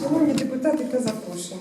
Шановні депутати та запрошені.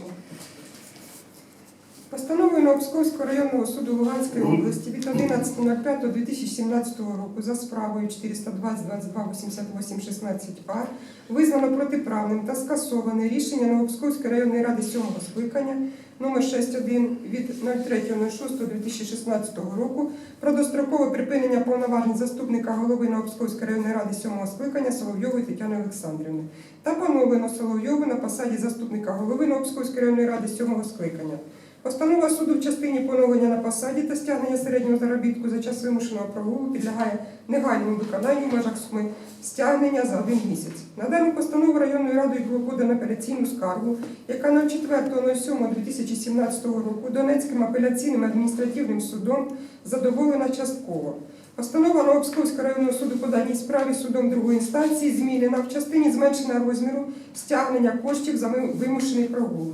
Постановою Новопсковського районного суду Луганської області від 11.05.2017 року за справою 420 22 88 16 а визнано протиправним та скасоване рішення Новопсковської районної ради 7 скликання номер 61 від 03.06.2016 року про дострокове припинення повноважень заступника голови Новопсковської районної ради 7 скликання Соловйової Тетяни Олександрівни та поновлено Соловйову на посаді заступника голови Новопсковської районної ради 7 скликання. Постанова суду в частині поновлення на посаді та стягнення середнього заробітку за час вимушеного прогулу підлягає негайному виконанню в межах суми стягнення за один місяць. На дану постанову районною радою було подано апеляційну скаргу, яка на 4.07.2017 року Донецьким апеляційним адміністративним судом задоволена частково. Постанова Новопсковського районного суду по даній справі судом другої інстанції змінена в частині зменшення розміру стягнення коштів за вимушений прогул.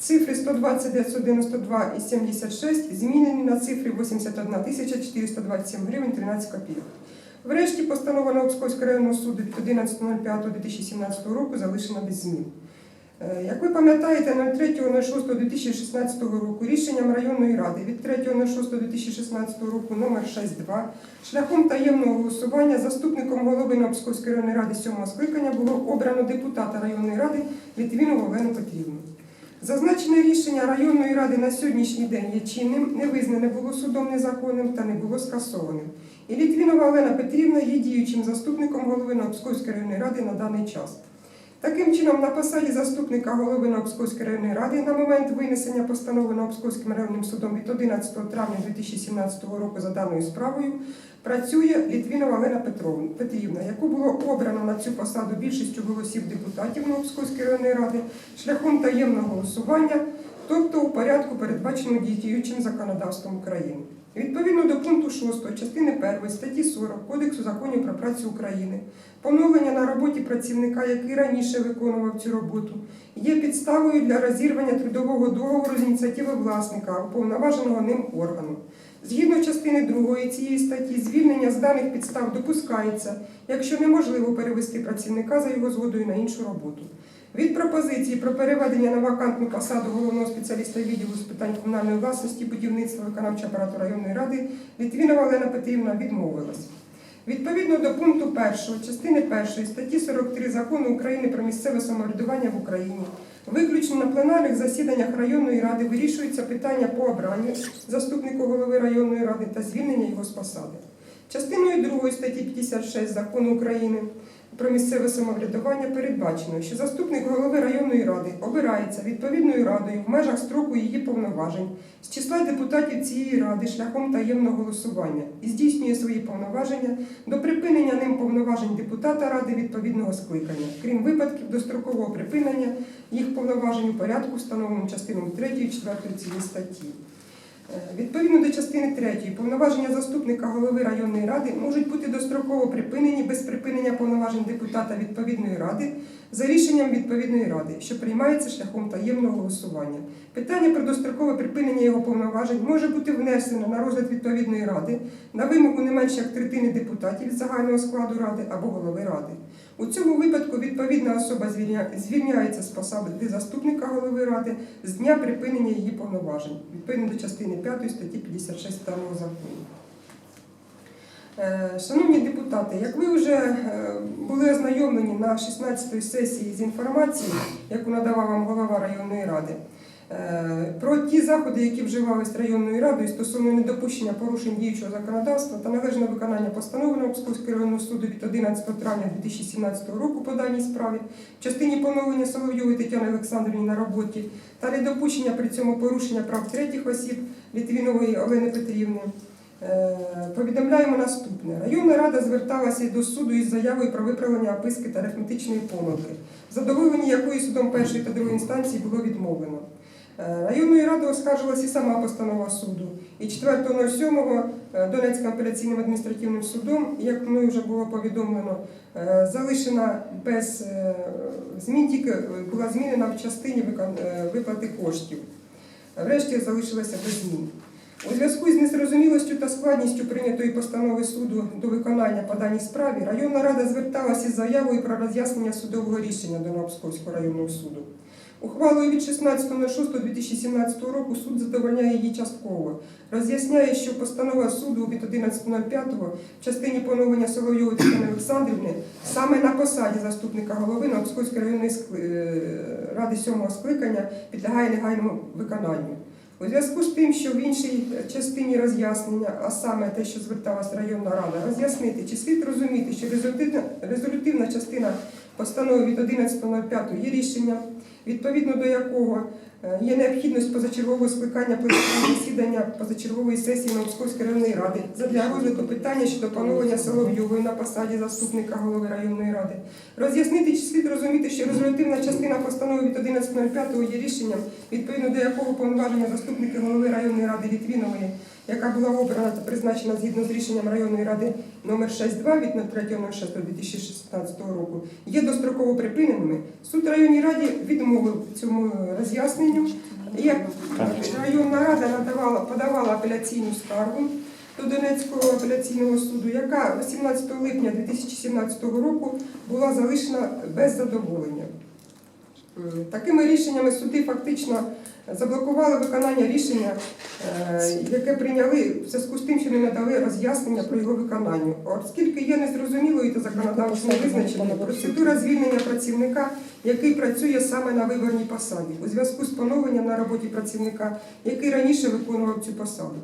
Цифри 120 992 і 76 змінені на цифри 81 427 гривень 13 копійок. Врешті постанова Новопсковського районного суду від 11.05.2017 року залишена без змін. Е, Як ви пам'ятаєте, 03.06.2016 року рішенням районної ради від 3.06.2016 року номер 62 шляхом таємного голосування заступником голови Новопсковської районної ради 7 скликання було обрано депутата районної ради Літвінову Олену Петрівну. Зазначене рішення районної ради на сьогоднішній день є чинним, не визнане було судом незаконним та не було скасованим. І Літвінова Олена Петрівна є діючим заступником голови Новопсковської районної ради на даний час. Таким чином, на посаді заступника голови Новопсковської районної ради на момент винесення постанови Новопсковським районним судом від 11 травня 2017 року за даною справою працює Літвінова Олена Петрівна, яку було обрано на цю посаду більшістю голосів депутатів Новопсковської районної ради шляхом таємного голосування, тобто у порядку, передбаченому діючим законодавством України. Відповідно до пункту 6 частини 1 статті 40 Кодексу законів про працю України, поновлення на роботі працівника, який раніше виконував цю роботу, є підставою для розірвання трудового договору з ініціативи власника, уповноваженого ним органу. Згідно частини 2 цієї статті, звільнення з даних підстав допускається, якщо неможливо перевести працівника за його згодою на іншу роботу. Від пропозиції про переведення на вакантну посаду головного спеціаліста відділу з питань комунальної власності, будівництва виконавчого апарату районної ради Літвінова Олена Петрівна відмовилась. Відповідно до пункту 1 частини 1 статті 43 закону України про місцеве самоврядування в Україні, виключно на пленарних засіданнях районної ради вирішується питання по обранню заступнику голови районної ради та звільнення його з посади. Частиною 2 статті 56 закону України про місцеве самоврядування передбачено, що заступник голови районної ради обирається відповідною радою в межах строку її повноважень з числа депутатів цієї ради шляхом таємного голосування і здійснює свої повноваження до припинення ним повноважень депутата ради відповідного скликання, крім випадків дострокового припинення їх повноважень у порядку, встановленому частиною 3 і 4 цієї статті. Відповідно до частини 3, повноваження заступника голови районної ради можуть бути достроково припинені без припинення повноважень депутата відповідної ради за рішенням відповідної ради, що приймається шляхом таємного голосування. Питання про дострокове припинення його повноважень може бути внесено на розгляд відповідної ради на вимогу не менше як третини депутатів загального складу ради або голови ради. У цьому випадку відповідна особа звільняється з посади заступника голови ради з дня припинення її повноважень, відповідно до частини 5 статті 56 даного закону. Е, Шановні депутати, як ви вже е, були ознайомлені на 16-ї сесії з інформацією, яку надавав вам голова районної ради, е, про ті заходи, які вживались районною радою стосовно недопущення порушень діючого законодавства та належного виконання постанови Новопсковського районного суду від 11 травня 2017 року по даній справі, в частині поновлення Соловйової Тетяни Олександрівни на роботі та недопущення при цьому порушення прав третіх осіб Літвінової Олени Петрівни. Е, Повідомляємо наступне. Районна рада зверталася до суду із заявою про виправлення описки та арифметичної помилки, задоволення якої судом першої та другої інстанції було відмовлено. Е, Районною радою оскаржилася і сама постанова суду. І 4.07 е, Донецьким апеляційним адміністративним судом, як мною вже було повідомлено, е, залишена без е, змін, тільки е, була змінена в частині е, виплати коштів. Врешті залишилася без змін. У зв'язку з незрозумілостю та складністю прийнятої постанови суду до виконання по даній справі районна рада зверталася із заявою про роз'яснення судового рішення до Новопсковського районного суду. Ухвалою від 16.06.2017 року суд задовольняє її частково. Роз'ясняє, що постанова суду від 11.05 в частині поновлення Соловйової Тетяни Олександрівни саме на посаді заступника голови Новопсковської районної е, ради сьомого скликання підлягає негайному виконанню. У зв'язку з тим, що в іншій частині роз'яснення, а саме те, що зверталась районна рада, роз'яснити, чи слід розуміти, що резолютивна частина постанови від 11.05 є рішення, відповідно до якого є необхідність позачергового скликання пленарного засідання позачергової сесії Новопсковської районної ради задля розгляду питання щодо поновлення Соловйової на посаді заступника голови районної ради. Роз'яснити, чи слід розуміти, що резолютивна частина постанови від 11.05 є рішенням, відповідно до якого повноваження заступника голови районної ради Літвінової, яка була обрана та призначена згідно з рішенням районної ради номер 62 від 03.06.2016 року, є достроково припиненими. Суд районній раді відмовив цьому роз'ясненню. Як районна рада надавала, подавала апеляційну скаргу до Донецького апеляційного суду, яка 18 липня 2017 року була залишена без задоволення. Такими рішеннями суди фактично заблокували виконання рішення, е, яке прийняли в зв'язку з тим, що не надали роз'яснення про його виконання. Оскільки є незрозумілою та законодавчо визначеною процедура звільнення працівника, який працює саме на виборній посаді, у зв'язку з поновленням на роботі працівника, який раніше виконував цю посаду.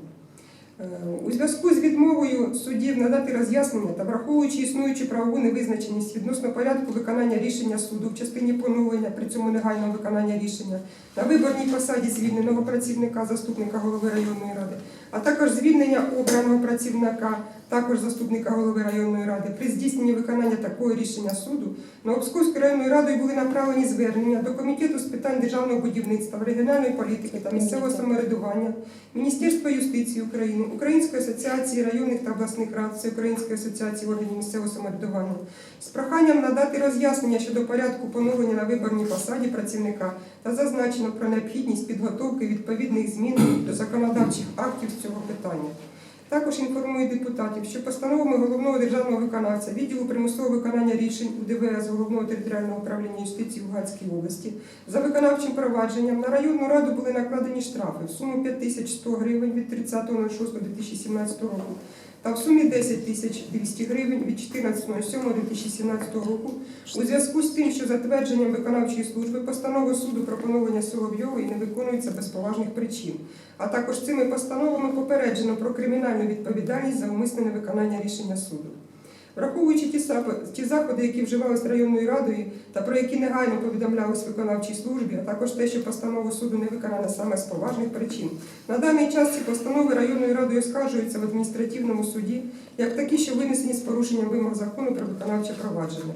У зв'язку з відмовою суддів надати роз'яснення та враховуючи існуючу правову невизначеність відносно порядку виконання рішення суду в частині поновлення, при цьому негайного виконання рішення на виборній посаді звільненого працівника, заступника голови районної ради, а також звільнення обраного працівника, також заступника голови районної ради, при здійсненні виконання такого рішення суду на Новопсковською районною радою були направлені звернення до Комітету з питань державного будівництва, регіональної політики та місцевого самоврядування, Міністерства юстиції України, Української асоціації районних та обласних рад, Всеукраїнської асоціації органів місцевого самоврядування з проханням надати роз'яснення щодо порядку поновлення на виборній посаді працівника та зазначено про необхідність підготовки відповідних змін до законодавчих актів з цього питання. Також інформую депутатів, що постановами головного державного виконавця відділу примусового виконання рішень УДВС головного територіального управління юстиції Луганської області за виконавчим провадженням на районну раду були накладені штрафи в суму 5100 гривень від 30.06.2017 року та в сумі 10 тисяч 200 гривень від 14.07.2017 року у зв'язку з тим, що затвердженням виконавчої служби постанови суду про поновлення Соловйової не виконується без поважних причин. А також цими постановами попереджено про кримінальну відповідальність за умисне невиконання рішення суду. Враховуючи ті заходи, які вживалися районною радою та про які негайно повідомлялись виконавчій службі, а також те, що постанову суду не виконано саме з поважних причин. На даний час ці постанови районною радою оскаржуються в адміністративному суді як такі, що винесені з порушенням вимог закону про виконавче провадження.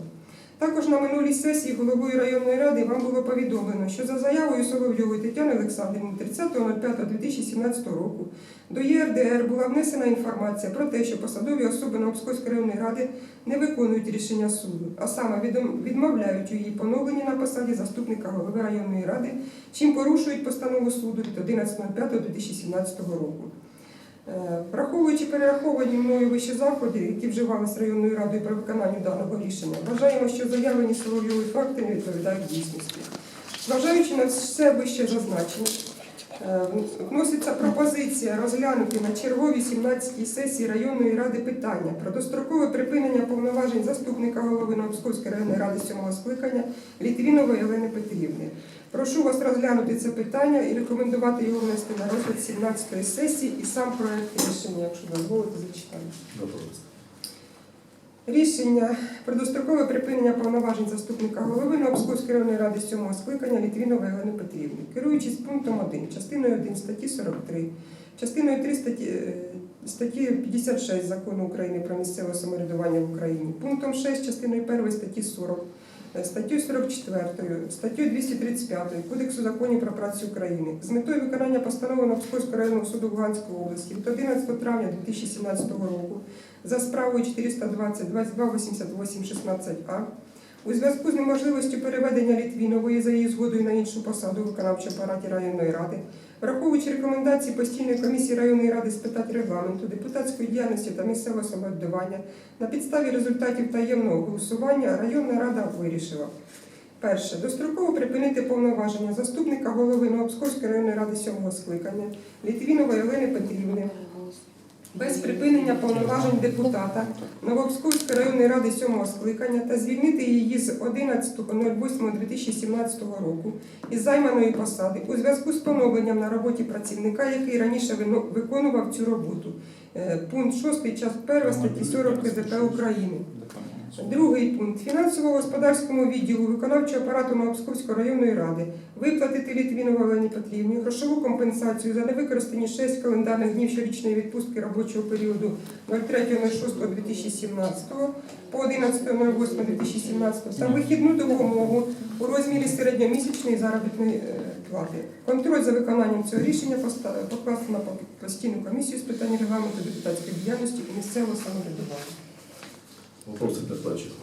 Також на минулій сесії головою районної ради вам було повідомлено, що за заявою Соловйової Тетяни Олександрівни 30.05.2017 року до ЄРДР була внесена інформація про те, що посадові особи Новопсковської районної ради не виконують рішення суду, а саме відмовляють у її поновленні на посаді заступника голови районної ради, чим порушують постанову суду від 11.05.2017 року. Е, Враховуючи перераховані мною вищі заходи, які вживалися районною радою при виконанню даного рішення, вважаємо, що заявлені Соловйові факти не відповідають дійсності. Зважаючи на все вище зазначення, е, вноситься пропозиція розглянути на черговій 17-й сесії районної ради питання про дострокове припинення повноважень заступника голови Новопсковської районної ради 7 скликання Літвінової Олени Петрівни. Прошу вас розглянути це питання і рекомендувати його внести на розгляд 17-ї сесії і сам проект рішення, якщо дозволите, зачитаю. Рішення про дострокове припинення повноважень заступника голови Новопсковської районної ради 7 скликання Літвінової Олени Петрівни, керуючись пунктом 1, частиною 1 статті 43, частиною 3 статті, е, статті 56 Закону України про місцеве самоврядування в Україні, пунктом 6 частиною 1 статті 40, е, статтю 44, статтю 235 Кодексу законів про працю України. З метою виконання постанови Новопсковського районного суду Луганської області від 11 травня 2017 року за справою 420 22 88 16 а у зв'язку з неможливістю переведення Літвінової за її згодою на іншу посаду у виконавчому апараті районної ради Враховуючи рекомендації постійної комісії районної ради з питань регламенту, депутатської діяльності та місцевого самоврядування, на підставі результатів таємного голосування районна рада вирішила. Перше. Достроково припинити повноваження заступника голови Новопсковської районної ради сьомого скликання Літвінової Олени Петрівни без припинення повноважень депутата Новообскурської районної ради сьомого скликання та звільнити її з 11.08.2017 року із займаної посади у зв'язку з поновленням на роботі працівника, який раніше виконував цю роботу. Е, Пункт 6 час 1 статті 40 КЗП України. Другий пункт. Фінансово-господарському відділу виконавчого апарату Новопсковської районної ради виплатити Літвінову Олені Петрівні грошову компенсацію за невикористані 6 календарних днів щорічної відпустки робочого періоду 03.06.2017 по 11.08.2017 та вихідну допомогу у розмірі середньомісячної заробітної е, плати. Контроль за виконанням цього рішення покласти на постійну комісію з питань регламенту депутатської діяльності і місцевого самоврядування. Вопросы докладчика.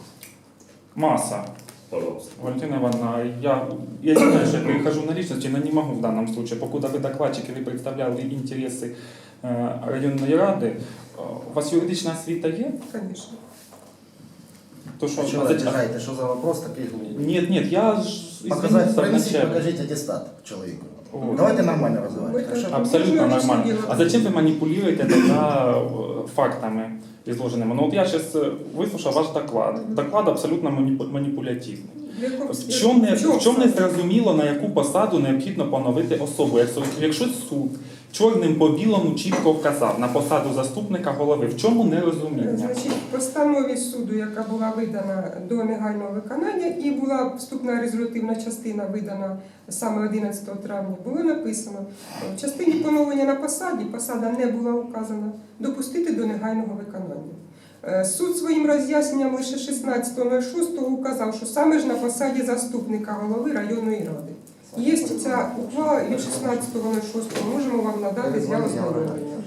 Масса. Пожалуйста. Валентина Ивановна, я, я не знаю, что я перехожу на личности, но не могу в данном случае. Покуда вы докладчики, вы представляли интересы э, районної ради, э, у вас юридична освіта є? Звісно. То, що, А что а вы зачем- обижаете? Что за вопрос таких? Нет, нет, я ж Показать, извините, принесите, вначале. покажите аттестат человеку. Вот. Давайте нормально разговаривать. Вы хорошо? как- Абсолютно Можно нормально. лично А делать. зачем вы манипулируете тогда э, фактами Изложенными? Ну вот я сейчас выслушал ваш доклад. Доклад абсолютно манипу- манипулятивний. В чому не, в чому не зрозуміло, на яку посаду необхідно поновити особу? Якщо, суд чорним по білому чітко вказав на посаду заступника голови, в чому нерозуміння? Значить, в постанові суду, яка була видана до негайного виконання, і була вступна резолютивна частина видана саме 11 травня, було написано в частині поновлення на посаді посада не була указана, допустити до негайного виконання. Е, Суд своїм роз'ясненням лише 16.06 указав, що саме ж на посаді заступника голови районної ради. Є ця ухвала від 16.06, можемо вам надати для ознайомлення.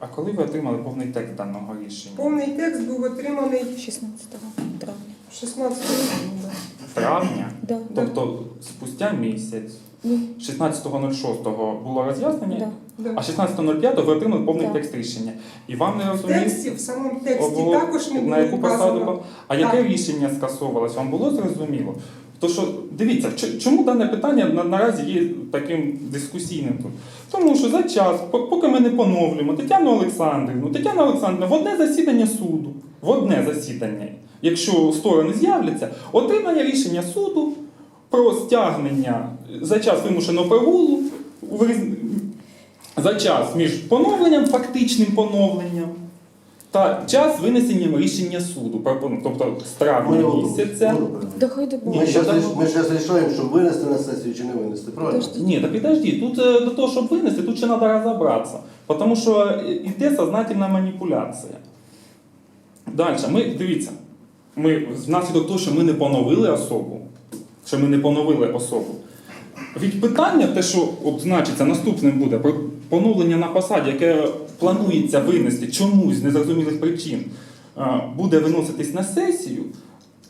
А коли ви отримали повний текст даного рішення? Повний текст був отриманий 16 травня. 16 липня. Травня, Да. тобто спустя місяць. 16.06 було роз'яснення, Да. Да. а 16.05 ви отримали повний Так. текст рішення. І вам не В розуміє, тексті, в самому тексті було- також не на було яку посаду. вказано. пов- А яке Так. рішення скасовувалось? Вам було зрозуміло? То що дивіться, ч- чому дане питання на, наразі є таким дискусійним тут? Тому що за час, по- поки ми не поновлюємо Тетяну Олександрівну, Тетяна Олександрівна в одне засідання суду, в одне засідання, якщо сторони з'являться, отримання рішення суду про стягнення за час вимушеного прогулу за час між поновленням, фактичним поновленням. Та час винесенням рішення суду, тобто з травня місяця. Ми зараз рішаємо, щоб винести на сесію чи не винести, правильно? Ні, так підожди, тут е, до того, щоб винести, тут ще треба розібратися. Тому що е, йде сознательна маніпуляція. Далі, ми, дивіться, ми, внаслідок того, що ми не поновили особу, що ми не поновили особу. Від питання, те, що от, значиться, наступним буде про поновлення на посаді, яке планується винести чомусь з незрозумілих причин, буде виноситись на сесію,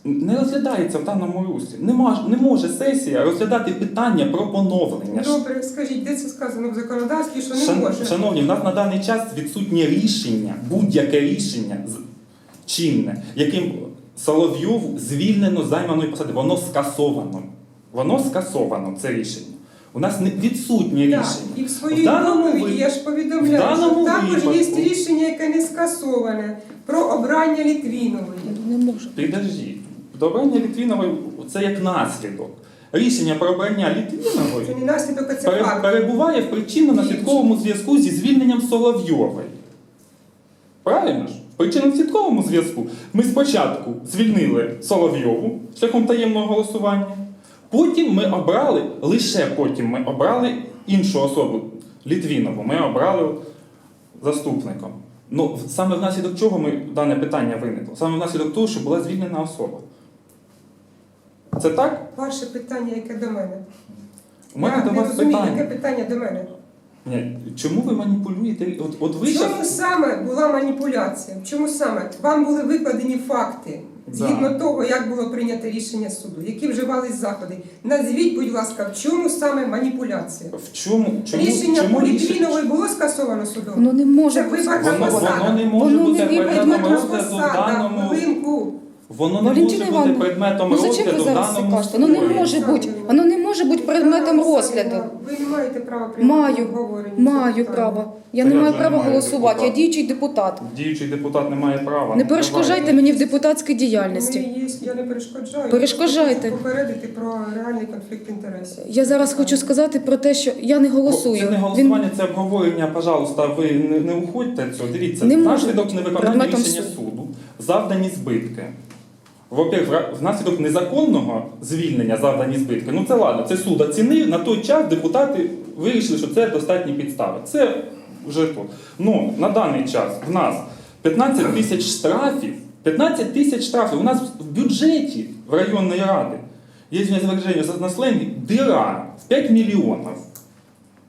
не розглядається в даному руслі. Не може, не може сесія розглядати питання про поновлення. Добре, скажіть, де це сказано в законодавстві, що не Шан- може? Шановні, в нас на даний час відсутнє рішення, будь-яке рішення чинне, яким Соловйову звільнено з займаної посади. Воно скасовано. Воно скасовано, це рішення. У нас не відсутнє Так, рішення. і в своїй доповіді я ж повідомляю, що також випадку- є рішення, яке не скасоване, про обрання Літвінової. Не може. Підождіть. До обрання Літвінової це як наслідок. Рішення про обрання Це Літвінової не наслідок, а це пере- факт. перебуває в причинно-наслідковому зв'язку зі звільненням Соловйової. Правильно ж? В причинно-наслідковому зв'язку ми спочатку звільнили Соловйову шляхом таємного голосування, потім ми обрали, лише потім ми обрали іншу особу Літвінову. Ми обрали заступником. Ну, саме внаслідок чого ми дане питання виникло? Саме внаслідок того, що була звільнена особа. Це так? Ваше питання, яке до мене. У мене я до не вас розумію, питання. яке питання до мене. Ні, чому ви маніпулюєте? От, от ви В чому щас- саме була маніпуляція? Чому саме? Вам були викладені факти. Згідно того, як було прийнято рішення суду, які вживались заходи, назвіть, будь ласка, в чому саме маніпуляція? В чому, чому, рішення чому було скасовано судом? Воно не може Це бути. виборна Воно, посада. воно не може Воно бути не предметом розгляду в посада, даному. хвилинку. Воно не Валентина може бути Івановна, предметом Ну зачем ви розгляду в зараз це даному кажете? Воно не може бути. Воно не може бути предметом розгляду. Ви не маєте права приймати Маю, обговорення маю право. Я Та не маю же права немає голосувати. Я депутата? діючий депутат. Діючий депутат не має права. Не перешкоджайте мені в депутатській діяльності. є, я не перешкоджаю. Перешкоджайте. Хочу Попередити про реальний конфлікт інтересів. Я зараз хочу сказати про те, що я не голосую. Це не Він- голосування, це обговорення. Пожалуйста, ви не, не уходьте цього. Дивіться, Не може внаслідок бути невиконання предметом рішення суду. суду завдані збитки. Во-первых, внаслідок незаконного звільнення завдані збитки. Ну це ладно, це суд оцінив. На той час депутати вирішили, що це достатні підстави. Це вже тут. Ну, на даний час в нас 15 тисяч штрафів. 15 тисяч штрафів. У нас в бюджеті в районної ради є зверження за населення дира в 5 мільйонів.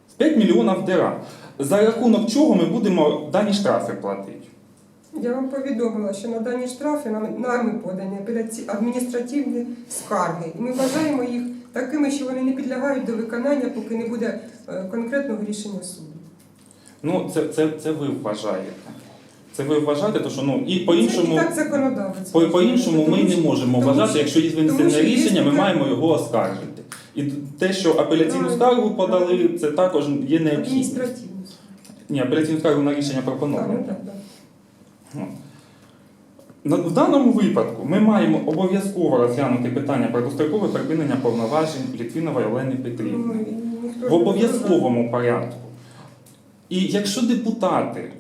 В 5 мільйонів дира. За рахунок чого ми будемо дані штрафи платити? Я вам повідомила, що на дані штрафи нам- нами подані адміністративні скарги. І ми вважаємо їх такими, що вони не підлягають до виконання, поки не буде е, конкретного рішення суду. Ну, це, це, це ви вважаєте. Це ви вважаєте, то що ну і по-іншому, і так законодавець. по, по-іншому ми не можемо тому вважати, що- якщо є тому винесене рішення, ми маємо його оскаржити. І те, що апеляційну скаргу подали, це також є необхідність. Ні, апеляційну скаргу на рішення пропоновано. ну так, так. На- В даному випадку ми маємо обов'язково розглянути питання про дострокове припинення повноважень Літвінової Олени Петрівни. Ну, в обов'язковому порядку. І якщо депутати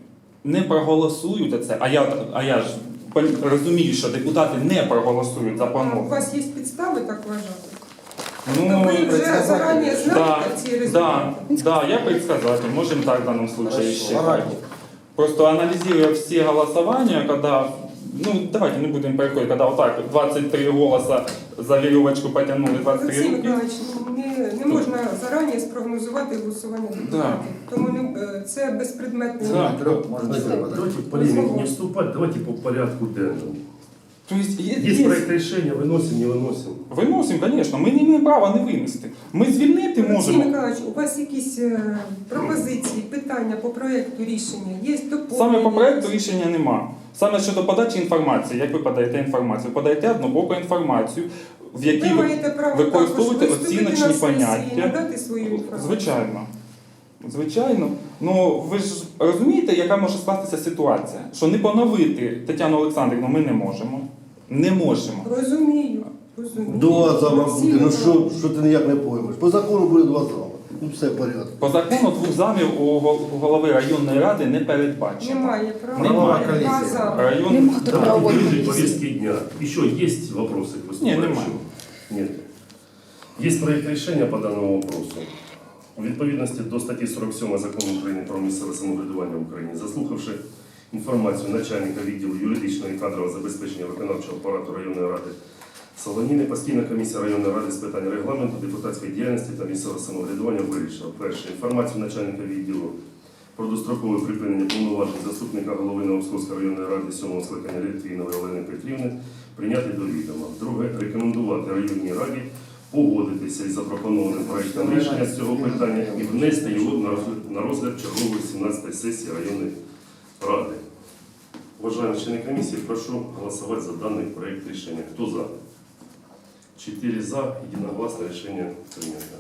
не проголосують за це, а я, а я ж розумію, що депутати не проголосують за А У вас є підстави так вважати? Ну, ви вже зарані да, знаєте ці да, результати? да, я предсказатель, можем так в данном случае Хорошо, считать. ладно. Просто анализируя все голосования, когда, ну давайте не будем переходить, когда вот так 23 голоса за веревочку потянули, 23 Олексій руки. Миколаївич, не, не можна зарані спрогнозувати голосування депутатів. Тому не, е, це безпредметний. Да. Давайте, полемику не вступать, давайте по порядку денному. То есть, є- Есть є- проект решения, выносим, не выносим. Виносимо, звісно, ми не маємо права не винести. Ми звільнити Олексій можемо. Миколаївич, у вас якісь е, пропозиції, питання по проєкту рішення? Є доповнення? Саме по проекту рішення нема. Саме щодо подачі інформації, як ви подаєте інформацію? Ви подаєте однобоку інформацію, в якій Ви маєте право використовуєте також виступити оціночні на сесії і поняття. надати свою інформацію. Звичайно. Звичайно. Ну ви ж розумієте, яка може скластися ситуація? Що не поновити Тетяну Олександрівну ми не можемо. Не можемо. Розумію. розумію. Два зала буде, ну що, що ти ніяк не поймеш. По закону буде два зали. Ну все в порядку. По закону двох замів у голови районної ради не передбачено. Немає права. Немає. Район... Нема хто Да, повестки дня. Еще есть вопросы к Не, выступающим? нема. Нет. Есть проект решения по данному вопросу. У відповідності до статті 47 Закону України про місцеве самоврядування в Україні, заслухавши інформацію начальника відділу юридичного і кадрового забезпечення виконавчого апарату районної ради Солоніни, постійна комісія районної ради з питань регламенту, депутатської діяльності та місцевого самоврядування вирішила. Перше, інформацію начальника відділу про дострокове припинення повноважень заступника голови Новопсковської районної ради 7 скликання Літвінової Олени Петрівни прийняти до відома. Друге, рекомендувати районній раді погодитися із запропонованим проектом рішення з цього питання і внести його на розгляд, на розгляд чергової 17 сесії районної ради. Уважаемые члены комиссии, прошу голосовать за данный проект решения. Кто за? Четыре за, единогласно решение принято.